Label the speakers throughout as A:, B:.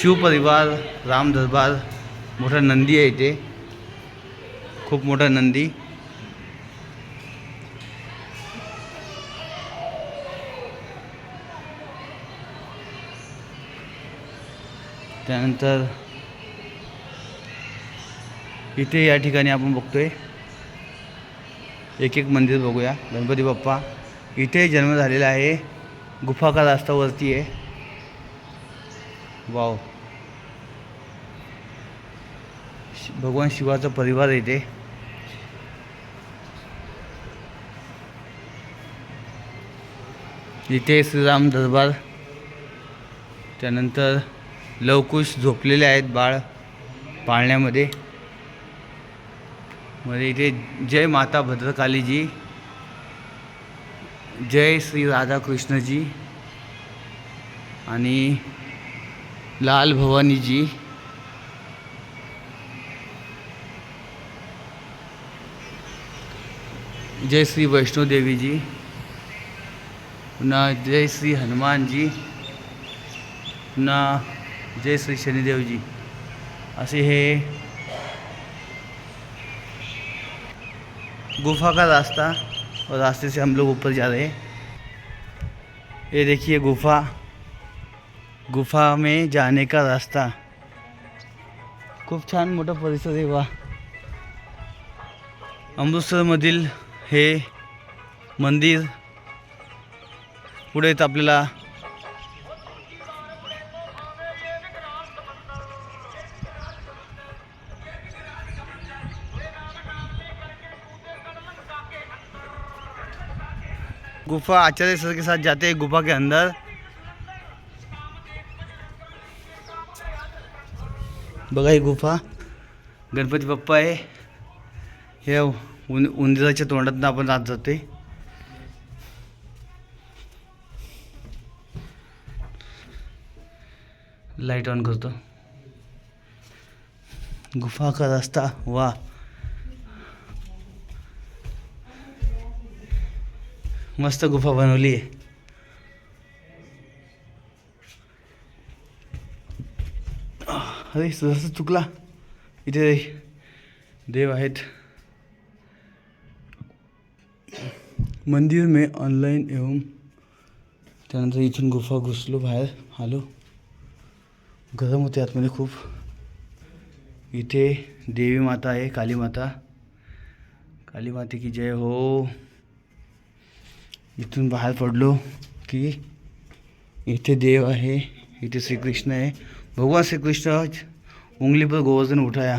A: शिवपरिवार राम दरबार मोठा नंदी आहे इथे. खूप मोठा नंदी. त्यानंतर इथे या ठिकाणी आपण बघतोय. एक एक मंदिर बघूया. गणपती बाप्पा. इथे जन्म झालेला आहे. गुफा का आहे. वाव. भगवान शिवाचा परिवार येते इथे श्रीराम दरबार त्यानंतर लवकुश झोपलेले आहेत बाळ पाळण्यामध्ये. म्हणजे इथे जय माता भद्रकालीजी जय श्री राधाकृष्णजी आणि लाल भवानीजी. जय श्री वैष्णो देवी जी। पुन्हा जय श्री हनुमान जी पुन्हा जय श्री शनिदेवजी असे हे गुफा का रास्ता और रास्ते से हम लोग ऊपर जा रहे हैं। ये देखिए गुफा गुफा में जाने का रास्ता। खूप छान मोठा परिसर है आहे वा अमृतसरमधील हे मंदिर पुढेच आपल्याला गुफा आचार्य सर के साथ जाते. हैं गुफा के अंदर. बघा ही गुफा. गणपती बाप्पा आहे. हे उन उंदराच्या तोंडातनं आपण आत जाते लाइट ऑन करतो. गुफा का रस्ता? वा मस्त गुफा बनवली आहे. अरे रस्ता चुकला. इथे देव आहेत. मंदिर में ऑनलाईन एवं त्यानंतर इथून गुफा घुसलो बाहेर, आलो. गरम होते आतमध्ये खूप. इथे देवी माता आहे, काली माता. काली माते की जय हो. इथून बाहेर पडलो की इथे देव आहे, इथे श्रीकृष्ण आहे. भगवान श्रीकृष्ण उंगली पर गोवर्धन उठाया.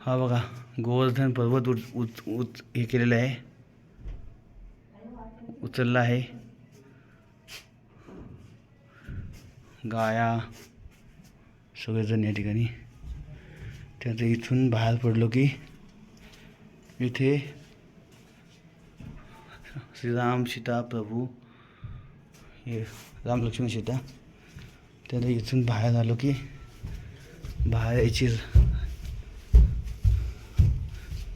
A: हा बघा, गोवर्धन पर्वत उच उच उच हे केलेलं आहे. उचलला आहे. गाया सगळेजण या ठिकाणी. त्यात इथून बाहेर पडलो की इथे श्रीराम सीता प्रभू हे रामलक्ष्मण सीता त्यानंतर इथून बाहेर आलो की बाहेर याची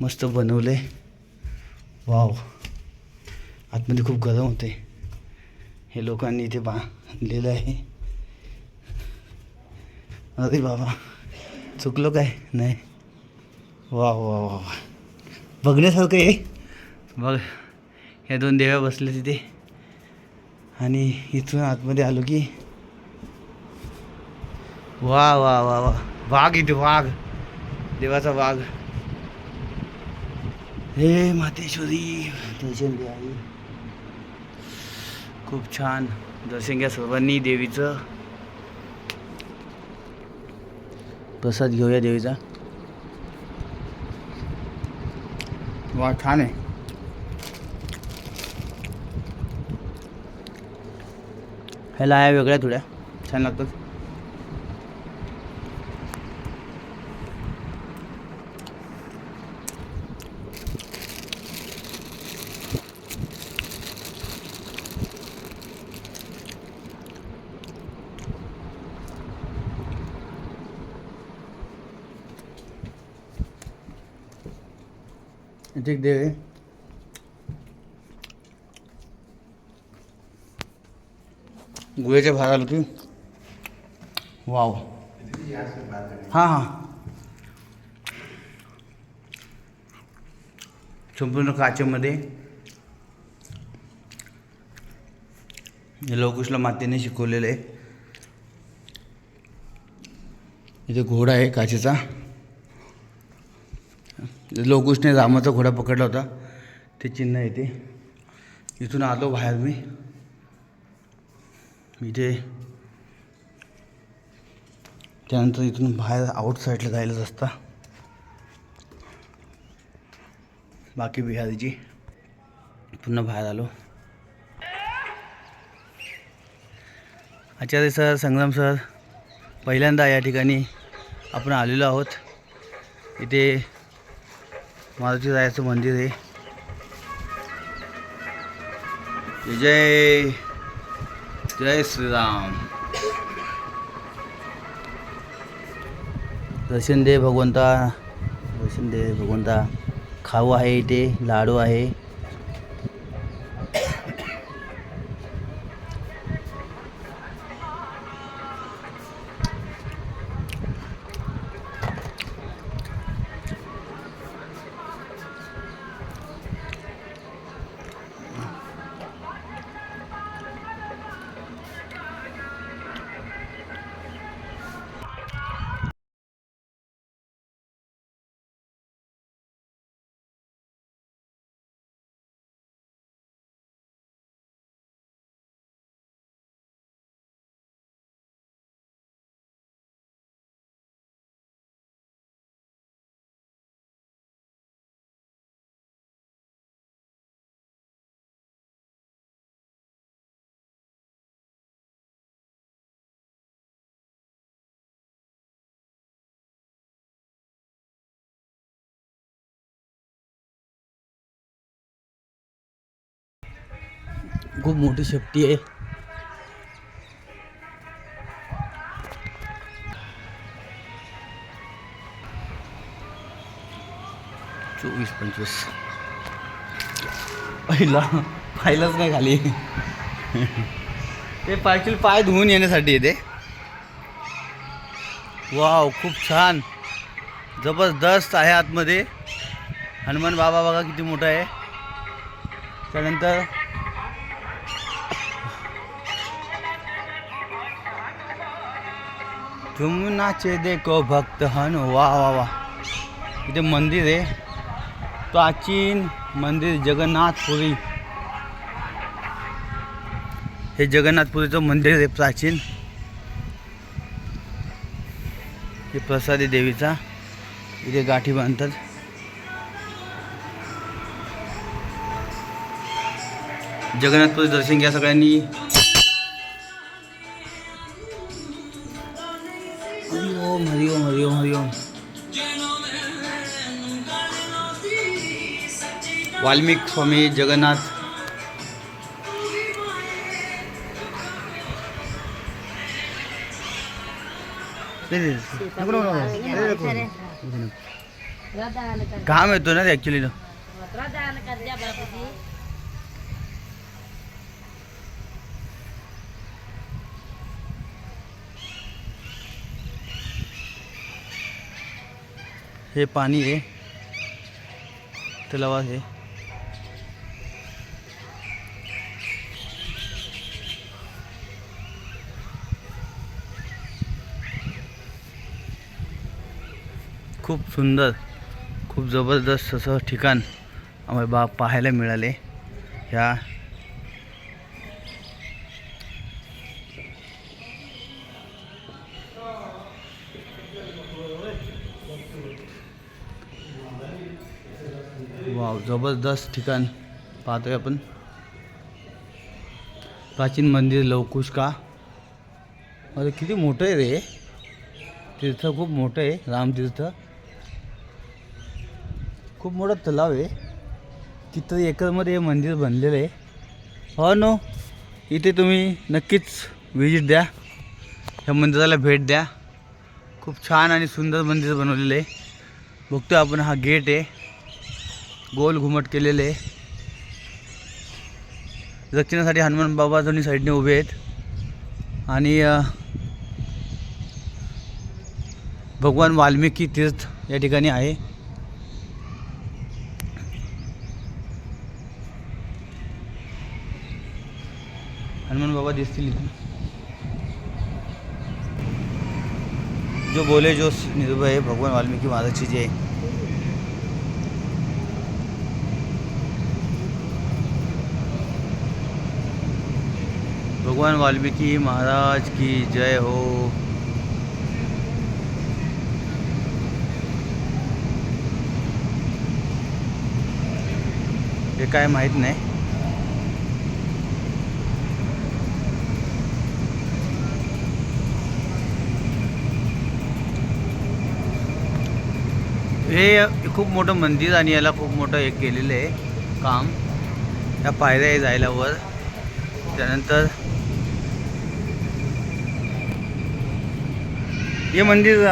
A: मस्त बनवले. वाव. आतमध्ये खूप गरम होते. हे लोकांनी इथे बांधलेलं आहे. अरे बाबा चुकलो काय? नाही. वा वा वा वा. बघण्यासारखं आहे. बघ ह्या दोन देव्या बसल्या तिथे. आणि इथून आतमध्ये आलो की वा वा वा वा. वाघ इथे वाघ. देवाचा वाघ. हे मातेश्वरी. दर्शन घ्या आई. खूप छान दर्शन सर्वांनी देवीचं. प्रसाद घेऊया देवीचा. वा छान आहे. ह्या लाया वेगळ्या थोड्या. छान लागतात. इथे एक गुहेच्या बाहेर आलो की? वाव. हां हां. संपूर्ण काचेमध्ये लवकुशला मातेने शिकवलेलं आहे. इथे घोडा आहे काचेचा. लोकुशने रामाचा घोडा पकडला होता. ते चिन्ह आहे ते. इथून आलो बाहेर मी. इथे. त्यानंतर इथून बाहेर आउटसाईडला जायला रस्ता. बाकी बिहारीची. पुन्हा बाहेर आलो. आचार्य सर संग्राम सर पहिल्यांदा या ठिकाणी आपण आलेलो आहोत. इथे मारुती रायाचं मंदिर आहे. जय जय श्रीराम. दर्शन दे भगवंता. दर्शन दे भगवंता. खाऊ आहे इथे लाडू आहे. खूप मोठी शेपटी आहे. चोवीस पंचवीस. पहिला पाहिलंच नाही खाली. ते पायचील पाय धुवून येण्यासाठी येते. वाव खूप छान. जबरदस्त आहे आतमध्ये. हनुमान बाबा बघा किती मोठा आहे. त्यानंतर तुम नाचे देखो भक्त हन वा वा वा. इथे मंदिर आहे. प्राचीन मंदिर जगन्नाथपुरी. हे जगन्नाथपुरीचं मंदिर आहे प्राचीन. हे प्रसादी देवीचा इथे गाठी बांधतात. जगन्नाथपुरी दर्शन घ्या सगळ्यांनी. वाल्मिक स्वामी जगन्नाथ। घाम येतो ना ॲक्च्युली हे पाणी आहे तलावात आहे खूप सुंदर खूप जबरदस्त असं ठिकाण आम्हाला बा पाहायला मिळाले. ह्या वाव जबरदस्त ठिकाण पाहतोय आपण. प्राचीन मंदिर लवकुश का अरे किती मोठं आहे रे. तीर्थ खूप मोठं आहे रामतीर्थ. खूप मोठा तलाव आहे. तिथं एकरमध्ये हे मंदिर बनलेलं आहे. हो नो इथे तुम्ही नक्कीच व्हिजिट द्या. ह्या मंदिराला भेट द्या. खूप छान आणि सुंदर मंदिर बनवलेलं आहे. बघतो आपण हा गेट आहे. गोल घुमट केलेले आहे. दक्षिणासाठी हनुमान बाबा दोन्ही साईडने उभे आहेत. आणि भगवान वाल्मिकी तीर्थ या ठिकाणी आहे. बाबा दिसतील जो बोले, जो निर्भय है, भगवान वाल्मीकि महाराजची जी आहे भगवान वाल्मीकि महाराज की जय हो। हे काय माहीत नाही। हे खूप मोठं मंदिर आणि याला खूप मोठं एक केलेलं आहे काम. या पायऱ्या आहे जायला वर. त्यानंतर हे मंदिर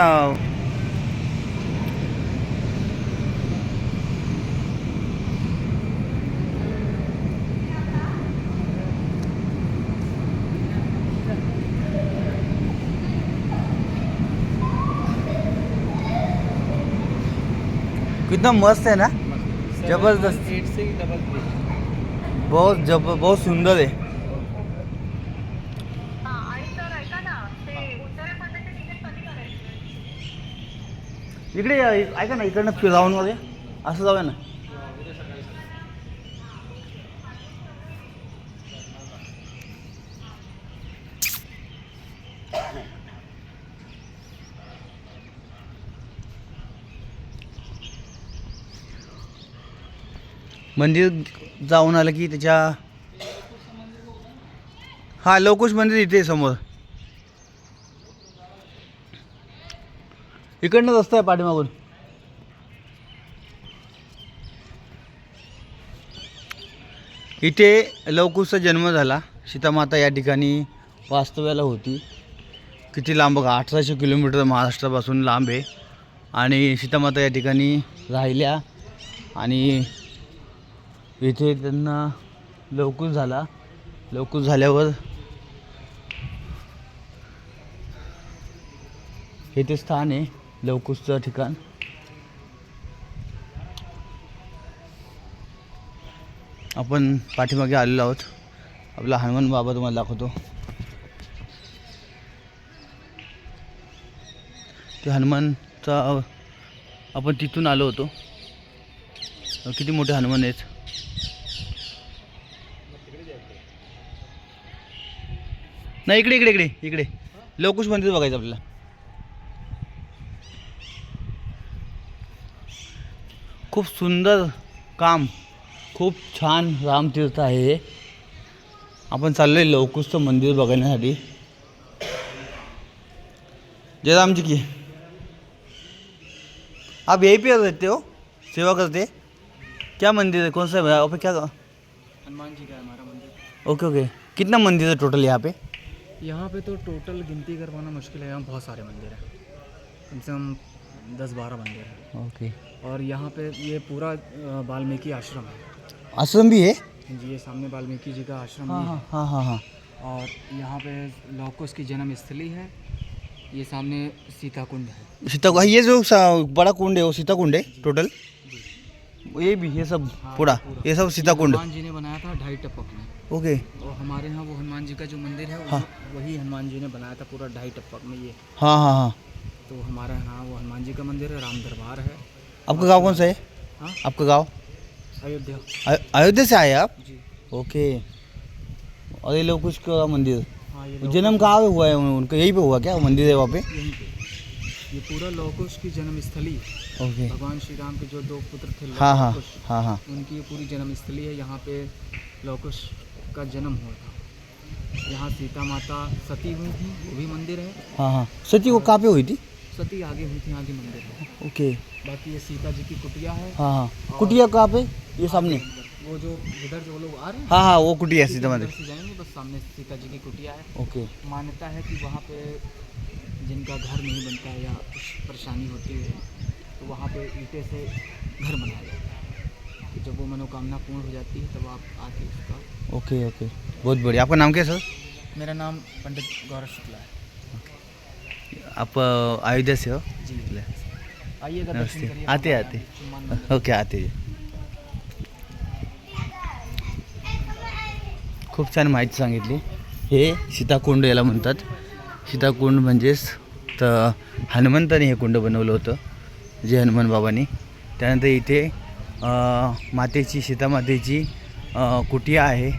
A: कितना मस्त है ना? जबरदस्त। बहुत जब बहुत सुंदर आहे
B: हा,
A: इकडे ऐका ना इकडनं फिरावून वगैरे असं जाऊया ना. मंदिर जाऊन आलं की त्याच्या हा लवकुश मंदिर इथे आहे समोर. इकडनं रस्ता आहे पाठीमागून. इथे लवकुशचा जन्म झाला. सीतामाता या ठिकाणी वास्तव्याला होती. किती लांब बघा अठराशे किलोमीटर महाराष्ट्रापासून लांब आहे. आणि सीतामाता या ठिकाणी राहिल्या. आणि इथे त्यांना लवकर झाला. लवकर झाल्यावर हे ते स्थान आहे लवकुशचं ठिकाण. आपण पाठीमागे आलेलो आहोत. आपला हनुमान बाबा तुम्हाला दाखवतो. ते हनुमानचा आपण तिथून आलो होतो. किती मोठे हनुमान आहेत. नाही इकडे इकडे इकडे इकडे. लवकुश मंदिर बघायचं आपल्याला. खूप सुंदर काम खूप छान रामतीर्थ आहे हे. आपण चाललो आहे लवकुशचं मंदिर बघण्यासाठी. जय राम जी की. आप यहीं पे रहते हो? सेवा करते? क्या मंदिर है? कौन सा है? क्या
C: हनुमान जी का है हमारा मंदिर।
A: Okay okay. कितना मंदिर है टोटल यहाँ पे?
C: यहाँ पे तो टोटल गिनती कर पाना मुश्किल है। यहाँ बहुत सारे मंदिर हैं। कम से कम दस बारह मंदिर हैं।
A: ओके।
C: और यहाँ पे ये पूरा वाल्मीकि आश्रम है।
A: आश्रम भी है?
C: जी ये सामने वाल्मीकि जी का आश्रम
A: हाँ हाँ
C: है।
A: हाँ हाँ हाँ।
C: और यहाँ पे लौकुश की जन्म स्थली है। ये सामने सीता कुंड है।
A: सीता ये जो बड़ा कुंड है वो सीता कुंड है टोटल ये भी ये सब
C: हाँ,
A: पूरा। ये सब सीता कुंड
C: हनुमान जी ने बनाया था ढाई टपक में।
A: ओके।
C: और हमारे यहाँ वो हनुमान जी का जो मंदिर है
A: हाँ।
C: वही हनुमान जी ने बनाया था पूरा ढाई टपक में ये।
A: हाँ हाँ हाँ।
C: तो हमारे यहाँ वो हनुमान जी का मंदिर है राम दरबार है।
A: आपका गाँव कौन सा है?
C: हाँ?
A: आपका गाँव?
C: अयोध्या।
A: अयोध्या से आए आप?
C: जी।
A: ओके। और ये लोग कुछ का मंदिर?
C: हाँ
A: जन्म कहाँ हुआ है उनका यहीं पे हुआ क्या मंदिर है वहाँ पे।
C: ये पूरा लौकुश की जन्म स्थली है।
A: ओके।
C: भगवान श्री राम के जो दो पुत्र थे
A: हाँ हाँ हाँ हाँ।
C: उनकी ये पूरी जन्म स्थली है। यहाँ पे लौकुश का जन्म हुआ था। यहाँ सीता माता सती हुई थी वो भी मंदिर है।
A: हाँ हाँ। सती वो कहाँ पे हुई थी?
C: सती आगे हुई थी आगे मंदिर है।
A: ओके।
C: बाकी ये सीता जी की कुटिया है।
A: हाँ हाँ। कुटिया कहाँ पे? ये सामने।
C: वो जो इधर जो लोग आ रहे हैं
A: हाँ हाँ वो कुटिया सीता
C: से जाएँगे बस सामने सीता जी की कुटिया है।
A: ओके।
C: मान्यता है कि वहाँ पे जिनका घर नहीं बनता है या कुछ परेशानी होती है तो वहाँ पे ईंटे से घर बनाया जाता है। तो जब वो मनोकामना पूर्ण हो जाती है तब आप आके उसका
A: ओके ओके। बहुत बढ़िया। आपका नाम क्या है सर?
C: मेरा नाम पंडित गौरव शुक्ला है।
A: आप अयोध्या से हो?
C: जी। आइएगा
A: नमस्ते।
C: करिए।
A: आते आते। ओके आते। खूप छान माहिती सांगितली. हे सीताकुंड याला म्हणतात. सीताकुंड म्हणजेच तर हनुमंताने हे कुंड बनवलं होतं. जे हनुमान बाबांनी. त्यानंतर इथे मातेची सीतामातेची कुटिया आहे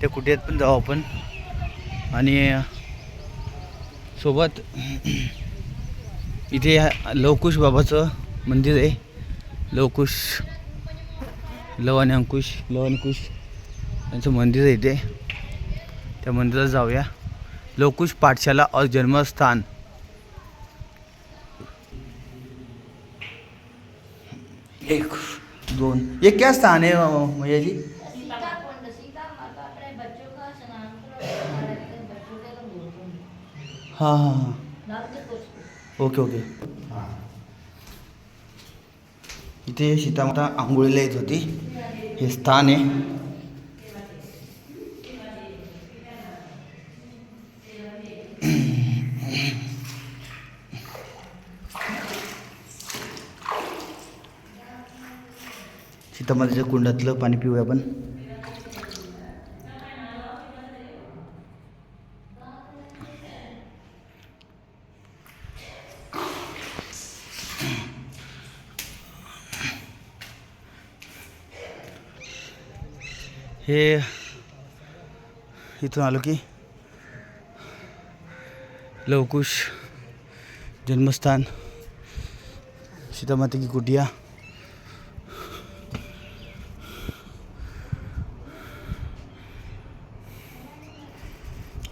A: त्या कुटियात पण जाऊ आपण. आणि सोबत इथे लवकुश बाबाचं मंदिर आहे. लवकुश लव आणि अंकुश लव अंकुश यांचं मंदिर आहे इथे. त्या मंदिरात जाऊया. लवकुश पाठशाला और जन्मस्थान. एक दोन. ये क्या स्थान है मैया जी?
D: हाँ
A: हाँ हाँ. Okay okay. इथे सीतामाता आंघोळीला येत होती. हे स्थान आहे. सीतामातेच्या कुंडातलं पाणी पिऊया आपण. हे इथून आलो की लवकुश जन्मस्थान सीतामाता की कुटिया.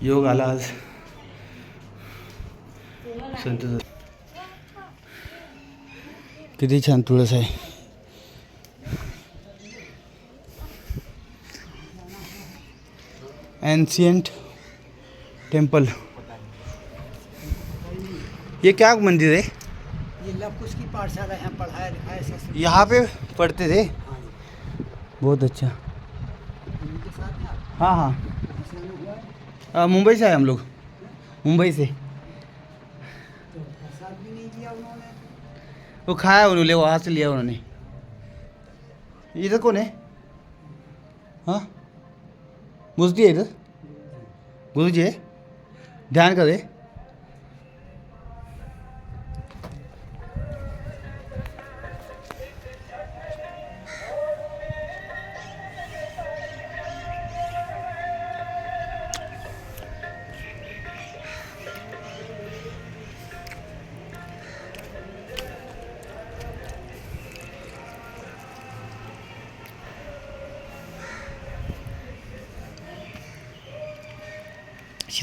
A: योग आला आज। संत किती छान तुळस आहे. एंशियंट टेंपल ये क्या मंदिर है?
C: ये लवकुश की पाठशाला यहाँ पढ़ाया लिखाया
A: यहाँ पे पढ़ते थे?
C: हाँ
A: बहुत अच्छा। हाँ हाँ
C: है,
A: मुंबई से आए हम लोग मुंबई से
C: तो प्रसाद भी नहीं दिया उन्होंने
A: वो खाया उन्होंने वहाँ से लिया उन्होंने इधर कौन है हाँ गुरु जी है इधर गुरु जी है ध्यान करे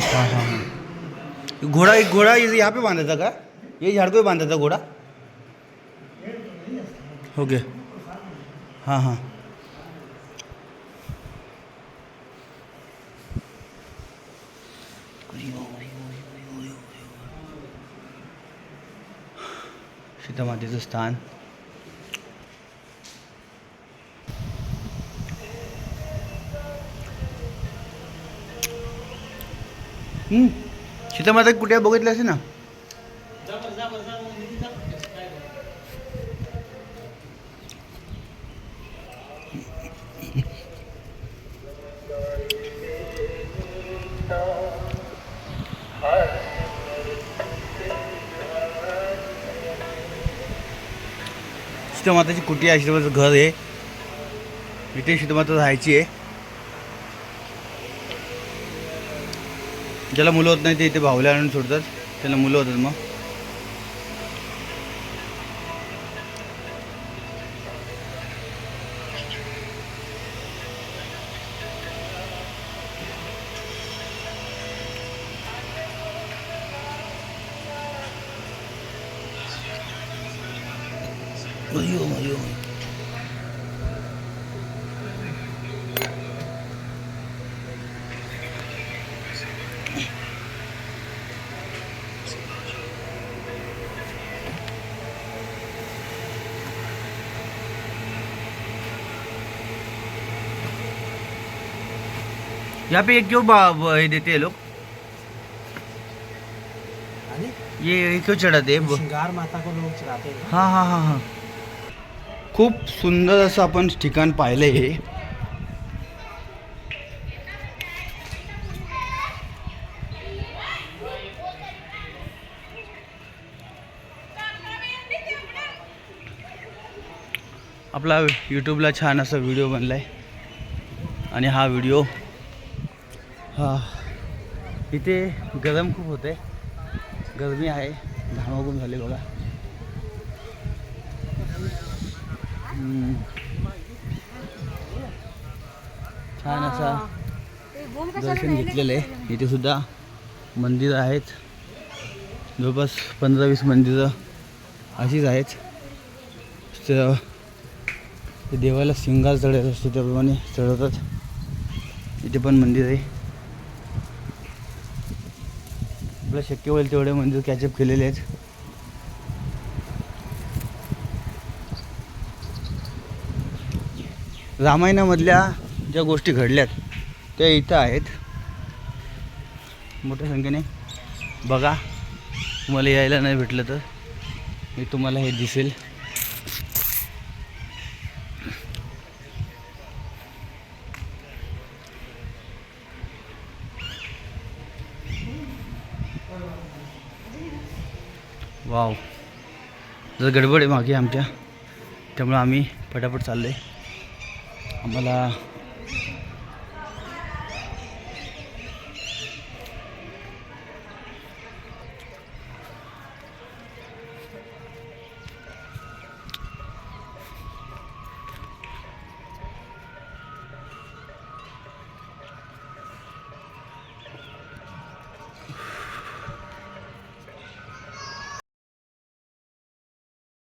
C: हाँ हाँ।
A: हाँ
C: घोड़ा एक
A: घोड़ा ये यहाँ पे बांधा था का ये झाड़ पे बांधा था घोड़ा? हो ओके हाँ हाँ। सीतामातेचं स्थान। सीतामाता कुठे बघितलं असेल ना? सीतामाताची कुटी आहे घर आहे? इथे सीतामाता राहायची आहे. ज्याला मुलं होत नाही ते इथे भावल्या आणून सोडतात. त्याला मुलं होतात मग. यहाँ पे ये क्यों ये देते हैं लोग
C: आणि?
A: ये ये क्यों चढ़ाते हैं ब-
C: श्रृंगार माता को लोग चढ़ाते हैं
A: हां हां हां हां. खूप सुंदर असं आपण ठिकाण पाहिलं हे. आपला यूट्यूबला छान असा व्हिडिओ बनला आहे आणि हा व्हिडिओ इथे गरम खूप होते. गरमी आहे. घामाघूम झाले बघा. छान असा दर्शन घेतलेलं आहे. इथे सुद्धा मंदिरं आहेत. जवळपास पंधरा वीस मंदिरं अशीच आहेत. तर ते देवाला शिंगार चढत असते त्याप्रमाणे चढवतात. इथे पण मंदिर आहे. आपलं शक्य होईल तेवढे मंदिर कॅचअप केलेले आहेत. रामायणामधल्या ज्या गोष्टी घडल्यात त्या इथं आहेत. मोठ्या संख्येने. बघा तुम्हाला यायला नाही भेटलं तर. मी तुम्हाला हे दिसेल. वाव. जर गडबड आहे मागे आमच्या. त्यामुळं आम्ही पटापट चाललो आहे आम्हाला